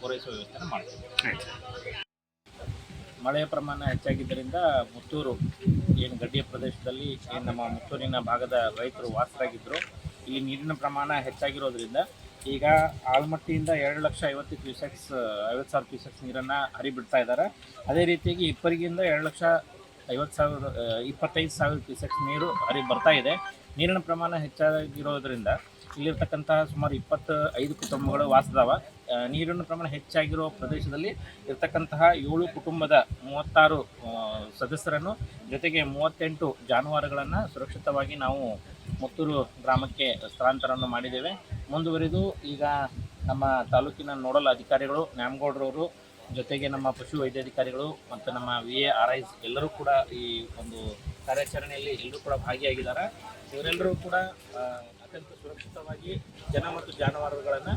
ಪೂರೈಸುವ ವ್ಯವಸ್ಥೆ ಮಾಡ್ತೀವಿ ಮಳೆಯ ಪ್ರಮಾಣ ಹೆಚ್ಚಾಗಿದ್ದರಿಂದ ಮುತ್ತೂರು, ಏನು ಗಡ್ಡಿಯ ಪ್ರದೇಶದಲ್ಲಿ ನಮ್ಮ ಮುತ್ತೂರಿನ ಭಾಗದ ರೈತರು ವಾಸರಾಗಿದ್ದರು ಇಲ್ಲಿ ನೀರಿನ ಪ್ರಮಾಣ ಹೆಚ್ಚಾಗಿರೋದ್ರಿಂದ ಈಗ ಆಲ್ಮಟ್ಟಿಯಿಂದ ಎರಡು ಲಕ್ಷ ಐವತ್ತು ಕ್ಯೂಸೆಕ್ಸ್, ಐವತ್ತು ಸಾವಿರ ಕ್ಯೂಸೆಕ್ಸ್ ನೀರನ್ನು ಹರಿಬಿಡ್ತಾ ಇದ್ದಾರೆ. ಅದೇ ರೀತಿಯಾಗಿ ಇಪ್ಪರಿಗಿಂದ ಎರಡು ಲಕ್ಷ ಐವತ್ತು ಸಾವಿರ ಇಪ್ಪತ್ತೈದು ಸಾವಿರ ಕ್ಯೂಸೆಕ್ಸ್ ನೀರು ಹರಿ ಬರ್ತಾ ಇದೆ. ನೀರಿನ ಪ್ರಮಾಣ ಹೆಚ್ಚಾಗಿರೋದ್ರಿಂದ ಇಲ್ಲಿರ್ತಕ್ಕಂತಹ ಸುಮಾರು ಇಪ್ಪತ್ತು ಐದು ಕುಟುಂಬಗಳು ವಾಸದವ. ನೀರಿನ ಪ್ರಮಾಣ ಹೆಚ್ಚಾಗಿರೋ ಪ್ರದೇಶದಲ್ಲಿ ಇರ್ತಕ್ಕಂತಹ ಏಳು ಕುಟುಂಬದ ಮೂವತ್ತಾರು ಸದಸ್ಯರನ್ನು ಜೊತೆಗೆ ಮೂವತ್ತೆಂಟು ಜಾನುವಾರುಗಳನ್ನು ಸುರಕ್ಷಿತವಾಗಿ ನಾವು ಮುತ್ತೂರು ಗ್ರಾಮಕ್ಕೆ ಸ್ಥಳಾಂತರವನ್ನು ಮಾಡಿದ್ದೇವೆ. ಮುಂದುವರಿದು ಈಗ ನಮ್ಮ ತಾಲೂಕಿನ ನೋಡಲ್ ಅಧಿಕಾರಿಗಳು, ನ್ಯಾಮಗೌಡರವರು ಜೊತೆಗೆ ನಮ್ಮ ಪಶು ವೈದ್ಯಾಧಿಕಾರಿಗಳು ಮತ್ತು ನಮ್ಮ ವಿ ಎ ಆರ್ ಐಸ್ ಎಲ್ಲರೂ ಕೂಡ ಈ ಒಂದು ಕಾರ್ಯಾಚರಣೆಯಲ್ಲಿ ಎಲ್ಲರೂ ಕೂಡ ಭಾಗಿಯಾಗಿದ್ದಾರೆ. ಇವರೆಲ್ಲರೂ ಕೂಡ ಅತ್ಯಂತ ಸುರಕ್ಷಿತವಾಗಿ ಜನ ಮತ್ತು ಜಾನುವಾರುಗಳನ್ನು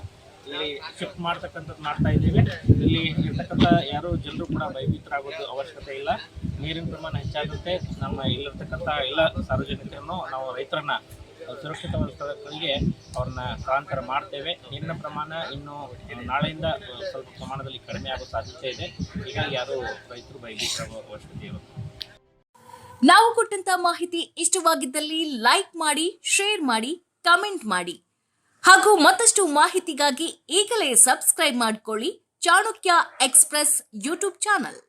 ಇಲ್ಲಿ ಶಿಫ್ಟ್ ಮಾಡ್ತಕ್ಕಂಥದ್ದು ಮಾಡ್ತಾ ಇದ್ದೀವಿ. ಇಲ್ಲಿ ಇರ್ತಕ್ಕಂಥ ಯಾರು ಜನರು ಕೂಡ ಭಯಭೀತರಾಗೋದು ಅವಶ್ಯಕತೆ ಇಲ್ಲ. ನೀರಿನ ಪ್ರಮಾಣ ಹೆಚ್ಚಾಗುತ್ತೆ. ನಮ್ಮ ಇಲ್ಲಿರ್ತಕ್ಕಂಥ ಎಲ್ಲ ಸಾರ್ವಜನಿಕರನ್ನು ನಾವು ರೈತರನ್ನ ಸುರಕ್ಷಿತವಾದ ಸ್ಥಳಗಳಿಗೆ ಅವ್ರನ್ನ ಸ್ಥಳಾಂತರ ಮಾಡ್ತೇವೆ. ನೀರಿನ ಪ್ರಮಾಣ ಇನ್ನು ನಾಳೆಯಿಂದ ಸ್ವಲ್ಪ ಪ್ರಮಾಣದಲ್ಲಿ ಕಡಿಮೆ ಆಗೋ ಸಾಧ್ಯತೆ ಇದೆ. ಹೀಗಾಗಿ ಯಾರು ರೈತರು ಭಯಭೀತರಾಗೋ ಅವಶ್ಯಕತೆ ಇರುತ್ತೆ ನಾವು ಕೊಟ್ಟಂತ ಮಾಹಿತಿ ಇಷ್ಟವಾಗಿದ್ದಲ್ಲಿ ಲೈಕ್ ಮಾಡಿ ಶೇರ್ ಮಾಡಿ ಕಮೆಂಟ್ ಮಾಡಿ. ಹಾಗೂ ಮತ್ತಷ್ಟು ಮಾಹಿತಿಗಾಗಿ ಈಗಲೇ ಸಬ್ಸ್ಕ್ರೈಬ್ ಮಾಡಿಕೊಳ್ಳಿ ಚಾಣಕ್ಯ ಎಕ್ಸ್ಪ್ರೆಸ್ ಯೂಟ್ಯೂಬ್ ಚಾನಲ್.